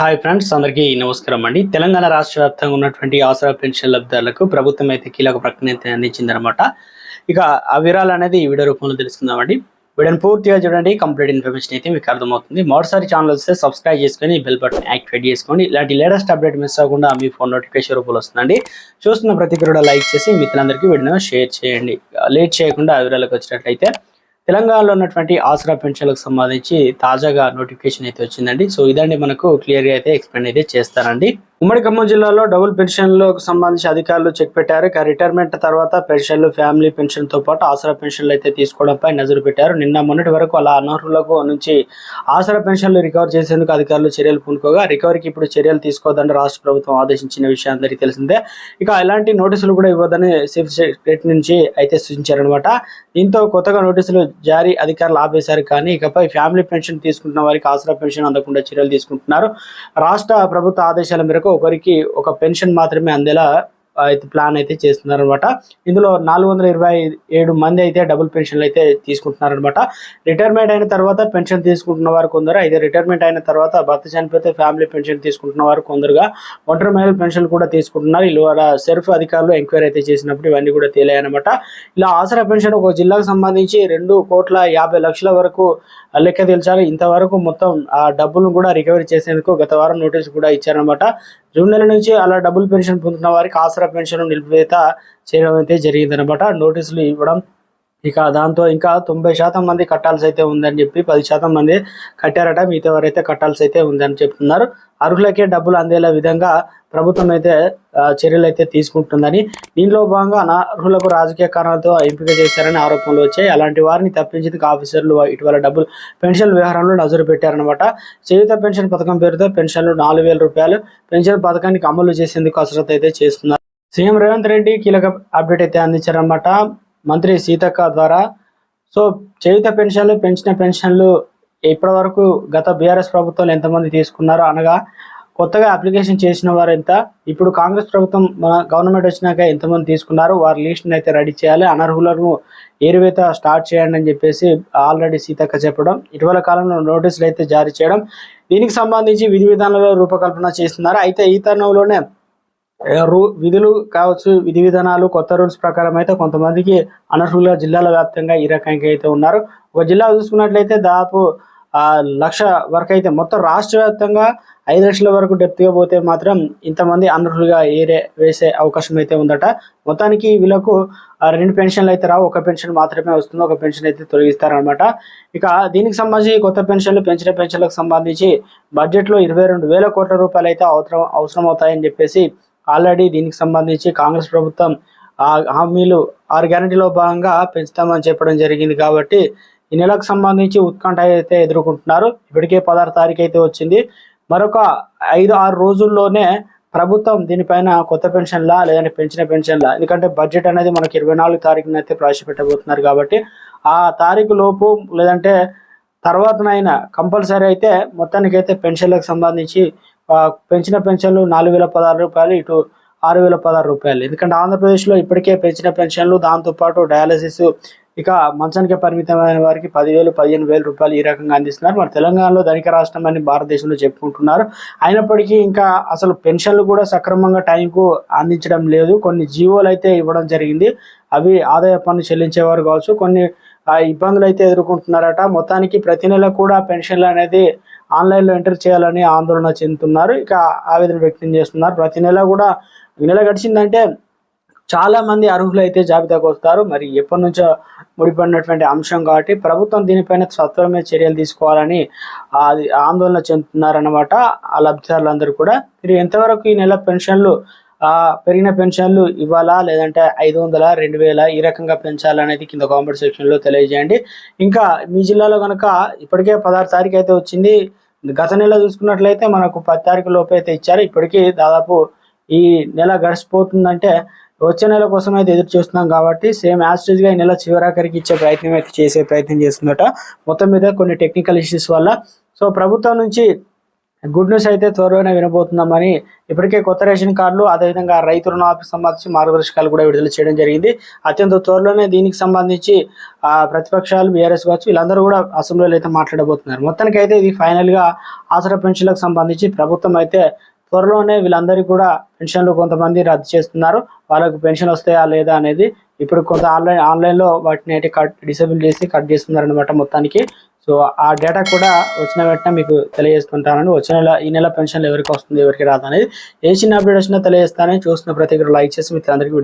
Hi friends అందరికీ నమస్కారం అండి. తెలంగాణ రాష్ట్ర వ్యాప్తంగా ఉన్నటువంటి ఆసరా పెన్షన్ లబ్ధిదారులకు ప్రభుత్వం అయితే కీలక ప్రకటన అయితే అందించిందనమాట ఇక ఆ వివరాలు అనేది ఈ వీడియో రూపంలో తెలుసుకుందామండి వీడియోని పూర్తిగా చూడండి కంప్లీట్ ఇన్ఫర్మేషన్ అయితే మీకు అర్థమవుతుంది. మొదటిసారి ఛానల్ వస్తే సబ్స్క్రైబ్ చేసుకొని బెల్ బటన్ యాక్టివేట్ చేసుకోండి. ఇలాంటి లేటెస్ట్ అప్డేట్ మిస్ అవ్వకుండా మీ ఫోన్ నోటిఫికేషన్ రూపంలో వస్తుందండి. చూస్తున్న ప్రతి కూడా లైక్ చేసి మిత్రులందరికీ వీడియోని షేర్ చేయండి. లేట్ చేయకుండా ఆ వివరాలకు వచ్చినట్లయితే తెలంగాణలో ఉన్నటువంటి ఆసరా పెన్షన్లకు సంబంధించి తాజాగా నోటిఫికేషన్ అయితే వచ్చిందండి. సో ఇదండి మనకు క్లియర్గా అయితే ఎక్స్ప్లెయిన్ అయితే చేస్తారండి ఉమ్మడి ఖమ్మం జిల్లాలో డబుల్ పెన్షన్లకు సంబంధించి అధికారులు చెక్ పెట్టారు. ఇక రిటైర్మెంట్ తర్వాత పెన్షన్లు ఫ్యామిలీ పెన్షన్తో పాటు ఆసరా పెన్షన్లు అయితే తీసుకోవడంపై నజరు పెట్టారు. నిన్న మొన్నటి వరకు అలా అనర్హులకు నుంచి ఆసరా పెన్షన్లు రికవర్ చేసేందుకు అధికారులు చర్యలు పూనుకోగా రికవరీకి ఇప్పుడు చర్యలు తీసుకోవద్దని రాష్ట్ర ప్రభుత్వం ఆదేశించిన విషయం అందరికీ తెలిసిందే. ఇక ఎలాంటి నోటీసులు కూడా ఇవ్వదని చీఫ్ సెక్రటరీ నుంచి అయితే సూచించారనమాట దీంతో కొత్తగా నోటీసులు జారీ అధికారులు ఆపేశారు కానీ ఇకపై ఫ్యామిలీ పెన్షన్ తీసుకుంటున్న వారికి ఆసరా పెన్షన్ అందకుండా చర్యలు తీసుకుంటున్నారు. రాష్ట్ర ప్రభుత్వ ఆదేశాల మేరకు ఒకరికి ఒక పెన్షన్ మాత్రమే అందేలా అయితే ప్లాన్ అయితే చేస్తున్నారనమాట ఇందులో నాలుగు వందల ఇరవై ఏడు మంది అయితే డబుల్ పెన్షన్లు అయితే తీసుకుంటున్నారనమాట రిటైర్మెంట్ అయిన తర్వాత పెన్షన్ తీసుకుంటున్న వారు కొందరు అయితే రిటైర్మెంట్ అయిన తర్వాత భర్త చనిపోతే ఫ్యామిలీ పెన్షన్ తీసుకుంటున్న వారు కొందరుగా ఒంటరి మహిళల పెన్షన్ కూడా తీసుకుంటున్నారు. ఇలా సెల్ఫ్ అధికారులు ఎంక్వైరీ అయితే చేసినప్పుడు ఇవన్నీ కూడా తేలాయనమాట ఇలా ఆసరా పెన్షన్ ఒక జిల్లాకు సంబంధించి రెండు కోట్ల యాభై లక్షల వరకు లెక్క తెలిచారు ఇంతవరకు మొత్తం ఆ డబ్బులను కూడా రికవరీ చేసేందుకు గత వారం నోటీస్ కూడా ఇచ్చారనమాట జూన్ నెల నుంచి అలా డబుల్ పెన్షన్ పొందుతున్న వారికి ఆసరా పెన్షన్ నిలిపివేత చేయడం అయితే జరిగిందనమాట నోటీసులు ఇవ్వడం ఇక దాంతో ఇంకా తొంభై శాతం మంది కట్టాల్సి అయితే ఉందని చెప్పి పది శాతం మంది కట్టారట. మిగతా వారైతే కట్టాల్సి అయితే ఉందని చెప్తున్నారు. అర్హులకే డబ్బులు అందేలా విధంగా ప్రభుత్వం అయితే చర్యలు అయితే తీసుకుంటుందని దీనిలో భాగంగా అనర్హులకు రాజకీయ కారణాలతో ఎంపిక చేశారని ఆరోపణలు వచ్చాయి. అలాంటి వారిని తప్పించేందుకు ఆఫీసర్లు ఇటీవల డబ్బులు పెన్షన్ వ్యవహారంలో నజరు పెట్టారనమాట చేయుత పెన్షన్ పథకం పేరుతో పెన్షన్లు నాలుగు వేల రూపాయలు పెన్షన్ పథకానికి అమలు చేసేందుకు కసరత్తు అయితే చేస్తున్నారు. సీఎం రేవంత్ రెడ్డి కీలక అప్డేట్ అయితే అందించారనమాట మంత్రి సీతక్క ద్వారా. సో చేయుత పెన్షన్లు పెంచిన పెన్షన్లు ఇప్పటి వరకు గత బీఆర్ఎస్ ప్రభుత్వంలో ఎంతమంది తీసుకున్నారో అనగా కొత్తగా అప్లికేషన్ చేసిన వారు ఎంత ఇప్పుడు కాంగ్రెస్ ప్రభుత్వం మన గవర్నమెంట్ వచ్చినాక ఎంతమంది తీసుకున్నారు వారి లిస్ట్ని అయితే రెడీ చేయాలి. అనర్హులను ఏరువేత స్టార్ట్ చేయండి అని చెప్పేసి ఆల్రెడీ సీతక్క చెప్పడం ఇటీవల కాలంలో నోటీసులు అయితే జారీ చేయడం దీనికి సంబంధించి విధి విధానాలలో రూపకల్పన చేస్తున్నారు. అయితే ఈ తరుణంలోనే విధులు కావచ్చు విధి విధానాలు కొత్త రూల్స్ ప్రకారం అయితే కొంతమందికి అనర్హులుగా జిల్లాల వ్యాప్తంగా ఈ రకంగా అయితే ఉన్నారు. ఒక జిల్లా చూసుకున్నట్లయితే దాదాపు లక్ష వరకు అయితే మొత్తం రాష్ట్ర వ్యాప్తంగా ఐదు లక్షల వరకు డెప్త్గా పోతే మాత్రం ఇంతమంది అనర్హులుగా ఏరే వేసే అవకాశం అయితే ఉందట. మొత్తానికి వీళ్ళకు ఆ రెండు పెన్షన్లు అయితే రావు. ఒక పెన్షన్ మాత్రమే వస్తుంది. ఒక పెన్షన్ అయితే తొలగిస్తారనమాట ఇక దీనికి సంబంధించి కొత్త పెన్షన్లు పెంచిన పెన్షన్లకు సంబంధించి బడ్జెట్లో ఇరవై రెండు వేల కోట్ల రూపాయలు అయితే అవసరం అవసరం అవుతాయని చెప్పేసి ఆల్రెడీ దీనికి సంబంధించి కాంగ్రెస్ ప్రభుత్వం ఆ హామీలు ఆరు గ్యారంటీలో భాగంగా పెంచుతామని చెప్పడం జరిగింది కాబట్టి ఈ నెలకు సంబంధించి ఉత్కంఠ అయితే ఎదుర్కొంటున్నారు. ఇప్పటికే పదహారు తారీఖు అయితే వచ్చింది. మరొక ఐదు ఆరు రోజుల్లోనే ప్రభుత్వం దీనిపైన కొత్త పెన్షన్లా లేదంటే పెంచిన పెన్షన్లా ఎందుకంటే బడ్జెట్ అనేది మనకి ఇరవై నాలుగు తారీఖున అయితే ప్రవేశపెట్టబోతున్నారు కాబట్టి ఆ తారీఖు లోపు లేదంటే తర్వాతనైనా కంపల్సరీ అయితే మొత్తానికి అయితే పెన్షన్లకు సంబంధించి పెంచిన పెన్షన్లు నాలుగు వేల పదహారు రూపాయలు ఇటు ఆరు వేల పదహారు రూపాయలు. ఎందుకంటే ఆంధ్రప్రదేశ్లో ఇప్పటికే పెంచిన పెన్షన్లు దాంతోపాటు డయాలసిస్ ఇక మంచానికి పరిమితమైన వారికి పదివేలు పదిహేను వేల రూపాయలు ఈ రకంగా అందిస్తున్నారు. మన తెలంగాణలో ధనిక రాష్ట్రం అని భారతదేశంలో చెప్పుకుంటున్నారు. అయినప్పటికీ ఇంకా అసలు పెన్షన్లు కూడా సక్రమంగా టైంకు అందించడం లేదు. కొన్ని జీవోలు అయితే ఇవ్వడం జరిగింది. అవి ఆదాయ పన్ను చెల్లించేవారు కావచ్చు. కొన్ని ఇబ్బందులు అయితే ఎదుర్కొంటున్నారట. మొత్తానికి ప్రతి నెల కూడా పెన్షన్లు అనేది ఆన్లైన్లో ఎంటర్ చేయాలని ఆందోళన చెందుతున్నారు. ఇక ఆవేదన వ్యక్తం చేస్తున్నారు. ప్రతి నెల కూడా ఈ నెల గడిచిందంటే చాలా మంది అర్హులు అయితే జాబితాకు వస్తారు. మరి ఎప్పటి నుంచో ముడిపడినటువంటి అంశం కాబట్టి ప్రభుత్వం దీనిపైన సత్వరమే చర్యలు తీసుకోవాలని ఆందోళన చెందుతున్నారన్నమాట ఆ లబ్ధిదారులందరూ కూడా. మీరు ఎంతవరకు ఈ నెల పెన్షన్లు పెరిగిన పెన్షన్లు ఇవ్వాలా లేదంటే ఐదు వందల రెండు వేల ఈ రకంగా పెంచాలనేది కింద కామెంట్ సెక్షన్లో తెలియజేయండి. ఇంకా మీ జిల్లాలో కనుక ఇప్పటికే పదహారు తారీఖు అయితే వచ్చింది. గత నెల చూసుకున్నట్లయితే మనకు పది తారీఖు లోపు అయితే ఇచ్చారు. ఇప్పటికీ దాదాపు ఈ నెల గడిచిపోతుందంటే వచ్చే నెల కోసం అయితే ఎదురు చూస్తున్నాం కాబట్టి సేమ్ యాస్టేజ్గా ఈ నెల చివరాఖరికి ఇచ్చే ప్రయత్నం అయితే చేసే ప్రయత్నం చేస్తుందట. మొత్తం మీద కొన్ని టెక్నికల్ ఇష్యూస్ వల్ల సో ప్రభుత్వం నుంచి గుడ్ న్యూస్ అయితే త్వరలోనే వినబోతున్నామని ఇప్పటికే కొత్త రేషన్ కార్డులు అదేవిధంగా రైతు రుణాలకు సంబంధించి మార్గదర్శకాలు కూడా విడుదల చేయడం జరిగింది. అత్యంత త్వరలోనే దీనికి సంబంధించి ప్రతిపక్షాలు బీఆర్ఎస్ కావచ్చు వీళ్ళందరూ కూడా అసెంబ్లీలో అయితే మాట్లాడబోతున్నారు. మొత్తానికి అయితే ఇది ఫైనల్గా ఆసరా పెన్షన్లకు సంబంధించి ప్రభుత్వం అయితే త్వరలోనే వీళ్ళందరికీ కూడా పెన్షన్లు కొంతమంది రద్దు చేస్తున్నారు. వాళ్ళకు పెన్షన్ వస్తాయా లేదా అనేది ఇప్పుడు కొంత ఆన్లైన్ ఆన్లైన్లో వాటిని అయితే కట్ డిసేబుల్ చేసి కట్ చేస్తున్నారనమాట మొత్తానికి. సో ఆ డేటా కూడా వచ్చిన వెంటనే మీకు తెలియజేస్తుంటానని వచ్చిన నెల ఈ నెల పెన్షన్లు ఎవరికి వస్తుంది ఎవరికి రాదు అనేది ఏ చిన్న అప్డేట్ వచ్చినా తెలియజేస్తానని చూస్తున్న ప్రతి ఒక్కరు లైక్ చేసి మీ అందరికీ